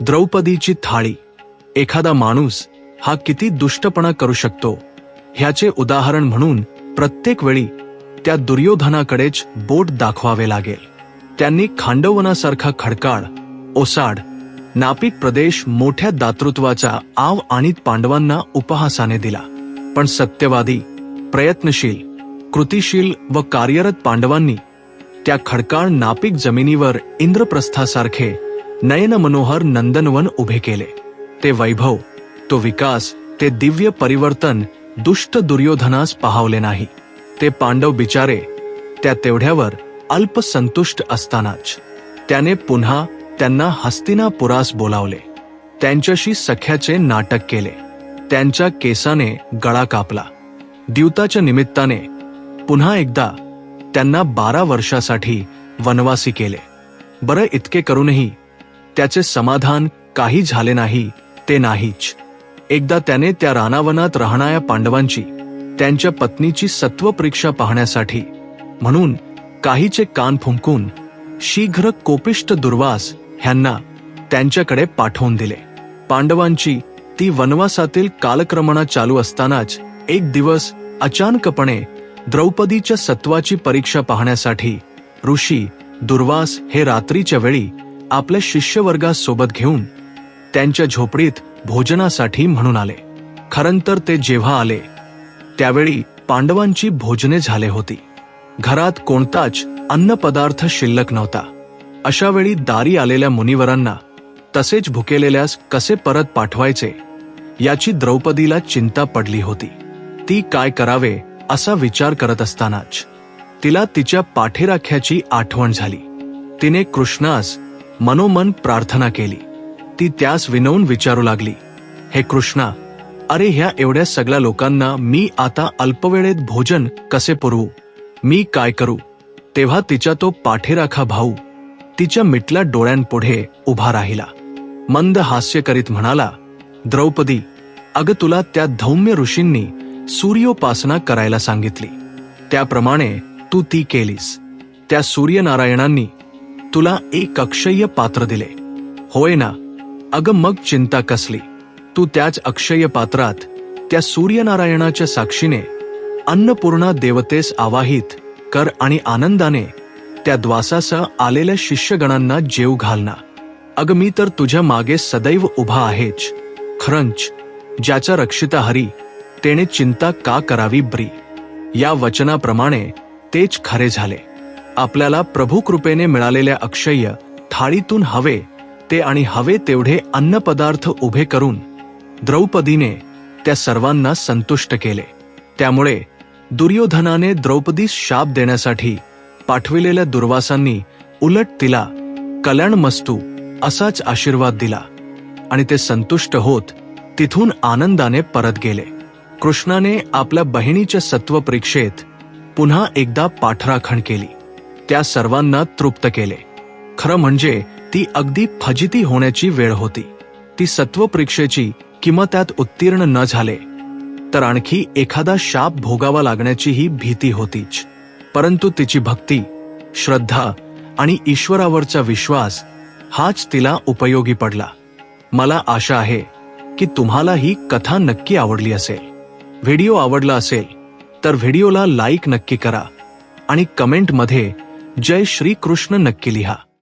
द्रौपदीची थाळी. एखादा माणूस हा किती दुष्टपणा करू शकतो? ह्याचे उदाहरण म्हणून प्रत्येक वेळी त्या दुर्योधनाकडेच बोट दाखवावे लागेल. त्यांनी खांडवनासारखा खडकाळ ओसाड नापीक प्रदेश मोठ्या दातृत्वाचा आव आणि पांडवांना उपहासाने दिला. पण सत्यवादी प्रयत्नशील कृतिशील व कार्यरत पांडवांनी त्या खडकाळ नापीक जमिनीवर इंद्रप्रस्थासारखे नयन मनोहर नंदनवन उभे केले. ते वैभव तो विकास ते दिव्य परिवर्तन दुष्ट दुर्योधनास पाहावले नाही. ते पांडव बिचारे त्या तेवढ्यावर अल्प संतुष्ट असतानाच. त्याने पुन्हा त्यांना हस्तिनापुरास बोलावले. त्यांच्याशी सख्याचे नाटक केले. त्यांच्या केसाने गळा कापला. द्यूताच्या निमित्ताने पुन्हा एकदा त्यांना बारा वर्षासाठी वनवासी केले. बरं इतके करूनही त्याचे समाधान काही झाले नाही ते नाहीच. एकदा त्याने त्या रानावनात राहणाऱ्या पांडवांची त्यांच्या पत्नीची सत्वपरीक्षा पाहण्यासाठी म्हणून काहीचे कान फुंकून शीघ्र कोपिष्ट दुर्वास ह्यांना त्यांच्याकडे पाठवून दिले. पांडवांची ती वनवासातील कालक्रमणा चालू असतानाच एक दिवस अचानकपणे द्रौपदीच्या सत्वाची परीक्षा पाहण्यासाठी ऋषी दुर्वास हे रात्रीच्या वेळी आपल्या शिष्यवर्गास सोबत घेऊन त्यांच्या झोपडीत भोजनासाठी म्हणून आले. खरं तर ते जेव्हा आले त्यावेळी पांडवांची भोजने झाले होती. घरात कोणताच अन्नपदार्थ शिल्लक नव्हता. अशा वेळी दारी आलेल्या मुनिवरांना तसेच भुकेलेल्यास कसे परत पाठवायचे याची द्रौपदीला चिंता पडली होती. ती काय करावे असा विचार करत असतानाच तिला तिच्या पाठीराख्याची आठवण झाली. तिने कृष्णास मनोमन प्रार्थना केली. ती त्यास विनवून विचारू लागली. हे कृष्णा अरे ह्या एवढ्या सगळ्या लोकांना मी आता अल्पवेळेत भोजन कसे पुरवू? मी काय करू? तेव्हा तिच्या तो पाठीराखा भाऊ तिच्या मिटल्या डोळ्यांपुढे उभा राहिला. मंद हास्य करीत म्हणाला द्रौपदी अग तुला त्या धौम्य ऋषींनी सूर्योपासना करायला सांगितली. त्याप्रमाणे तू ती केलीस. त्या सूर्यनारायणांनी तुला एक अक्षय पात्र दिले. होय ना? अग मग चिंता कसली? तू त्याच अक्षय पात्रात त्या सूर्यनारायणाच्या साक्षीने अन्नपूर्णा देवतेस आवाहित कर आणि आनंदाने त्या द्वासासह आलेल्या शिष्यगणांना जेव घालना. अग मी तर तुझ्या मागे सदैव उभा आहेच. खरंच ज्याचा रक्षिता हरी तेने चिंता का करावी ब्री? या वचनाप्रमाणे तेच खरे झाले. आपल्याला प्रभू कृपेने मिळालेल्या अक्षय्य थाळीतून हवे ते आणि हवे तेवढे अन्नपदार्थ उभे करून द्रौपदीने त्या सर्वांना संतुष्ट केले. त्यामुळे दुर्योधनाने द्रौपदीस शाप देण्यासाठी पाठविलेल्या दुर्वासांनी उलट तिला कल्याण मस्तू असाच आशीर्वाद दिला. आणि ते संतुष्ट होत तिथून आनंदाने परत गेले. कृष्णाने आपल्या बहिणीच्या सत्वपरीक्षेत पुन्हा एकदा पाठराखण केली. त्या सर्वांना तृप्त केले. खरं म्हणजे ती अगदी फजिती होण्याची वेळ होती. ती सत्वपरीक्षेची किंवा त्यात उत्तीर्ण न झाले. तर आणखी एखादा शाप भोगावा लागण्याची ही भीती होतीच. परंतु तिची भक्ती श्रद्धा आणि ईश्वरावरचा विश्वास हाच तिला उपयोगी पडला. मला आशा आहे की तुम्हाला ही कथा नक्की आवडली असेल. व्हिडिओ आवडला असेल तर व्हिडिओला लाईक नक्की करा आणि कमेंटमध्ये जय श्री कृष्ण नक्की लिहा.